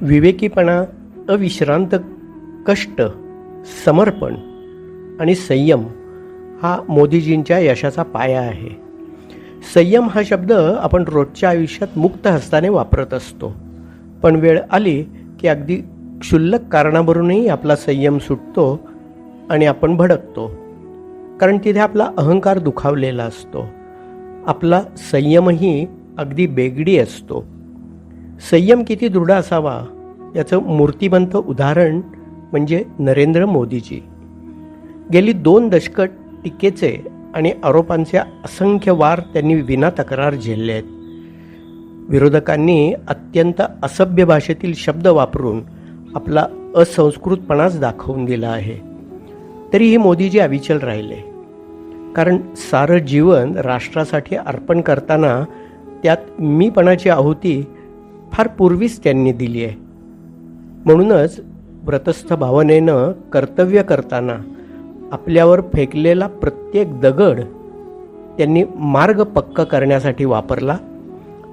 विवेकीपणा अविश्रांत कष्ट समर्पण आणि संयम हा मोदीजींच्या यशाचा पाया आहे. संयम हा शब्द आपण रोजच्या आयुष्यात मुक्त हस्ताने वापरत असतो. पण वेळ आली की अगदी क्षुल्लक कारणावरूनही आपला संयम सुटतो आणि आपण भडकतो. कारण तिथे आपला अहंकार दुखावलेला असतो. आपला संयमही अगदी बेगडी असतो. संयम किती दृढ असावा याचं मूर्तिमंत उदाहरण म्हणजे नरेंद्र मोदीजी. गेली दोन दशकं टीकेचे आणि आरोपांचे असंख्य वार त्यांनी विना तक्रार झेलले आहेत. विरोधकांनी अत्यंत असभ्य भाषेतील शब्द वापरून आपला असंस्कृतपणाच दाखवून दिला आहे. तरीही मोदीजी अविचल राहिले. कारण सारं जीवन राष्ट्रासाठी अर्पण करताना त्यात मीपणाची आहुती फार पूर्वीच त्यांनी दिली आहे. म्हणूनच व्रतस्थ भावनेनं कर्तव्य करताना आपल्यावर फेकलेला प्रत्येक दगड त्यांनी मार्ग पक्क करण्यासाठी वापरला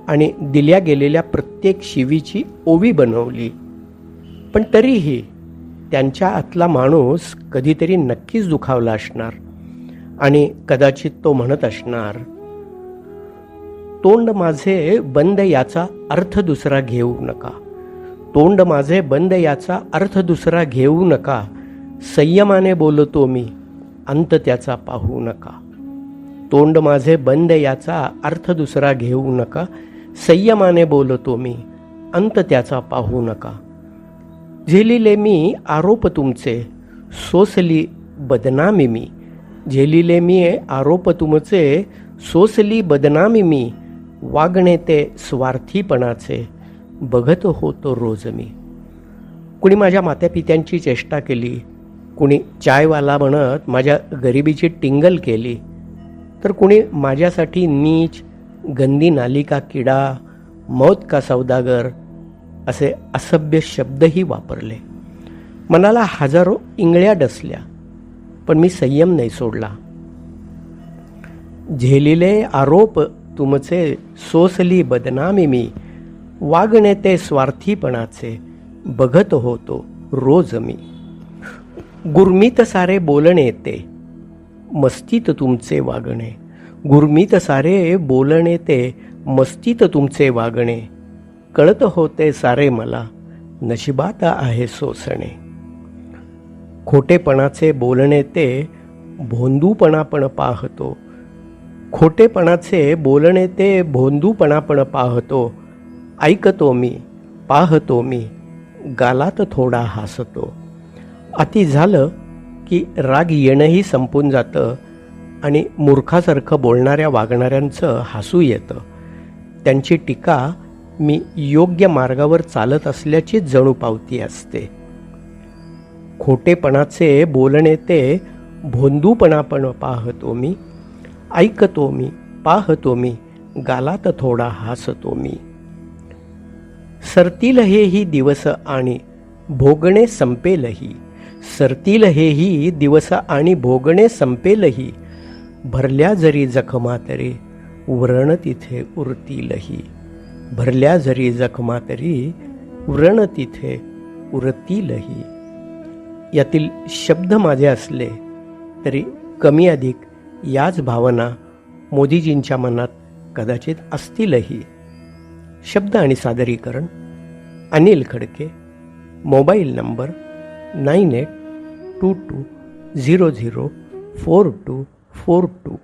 आणि दिल्या गेलेल्या प्रत्येक शिवीची ओवी बनवली. पण तरीही त्यांच्या आतला माणूस कधीतरी नक्कीच दुखावला असणार आणि कदाचित तो म्हणत असणार तोंड माझे बंद याचा अर्थ दुसरा घेऊ नका. तोंड माझे बंद याचा अर्थ दुसरा घेऊ नका. संयमाने बोलतो मी अंत त्याचा पाहू नका. तोंड माझे बंद याचा अर्थ दुसरा घेऊ नका. संयमाने बोलतो मी अंत त्याचा पाहू नका. झेलिले मी आरोप तुमचे सोसली बदनामी मी. झेलिले मी आरोप तुमचे सोसली बदनामी मी. वागणे ते स्वार्थीपणाचे बघत होतो रोज मी. कुणी माझ्या मात्यापित्यांची चेष्टा केली कुणी चायवाला म्हणत माझ्या गरिबीची टिंगल केली तर कुणी माझ्यासाठी नीच गंदी नालिका किडा मौत का सौदागर असे असभ्य शब्दही वापरले. मनाला हजारो इंगळ्या डसल्या पण मी संयम नाही सोडला. झेलिले आरोप तुमचे सोसली बदनामी मी. वागणे ते स्वार्थीपणाचे बघत होतो रोज मी. गुरमीत सारे बोलणे ते. मस्तीत तुमचे वागणे. गुरमीत सारे बोलणे ते. मस्तीत तुमचे वागणे. कळत होते सारे मला. नशिबात आहे सोसणे. खोटेपणाचे बोलणे ते. भोंदूपणा पण पाहतो. खोटेपणाचे बोलणे ते भोंदूपणापण पाहतो. ऐकतो मी पाहतो मी गालात थोडा हसतो. अति झालं की राग येणंही संपून जातं आणि मूर्खासारखं बोलणाऱ्या वागणाऱ्यांचं हसू येतं. त्यांची टीका मी योग्य मार्गावर चालत असल्याचीच जणू पावती असते. खोटेपणाचे बोलणे ते भोंदूपणा पण पाहतो मी ऐकतो मी पाहतो मी गालात थोडा हसतो मी सरतील हेही दिवस आणि भोगणे संपेलही. सरतील हेही दिवस आणि भोगणे संपेलही. भरल्या जरी जखमा तरी व्रण तिथे उरतीलही. भरल्या जरी जखमा तरी व्रण तिथे उरतीलही. यातील शब्द माझे असले तरी कमी अधिक याच भावना मोदीजींच्या मनात कदाचित असतीलही. शब्द आणि सादरीकरण Anil Khadke mobile number nine eight two two zero zero four two four two.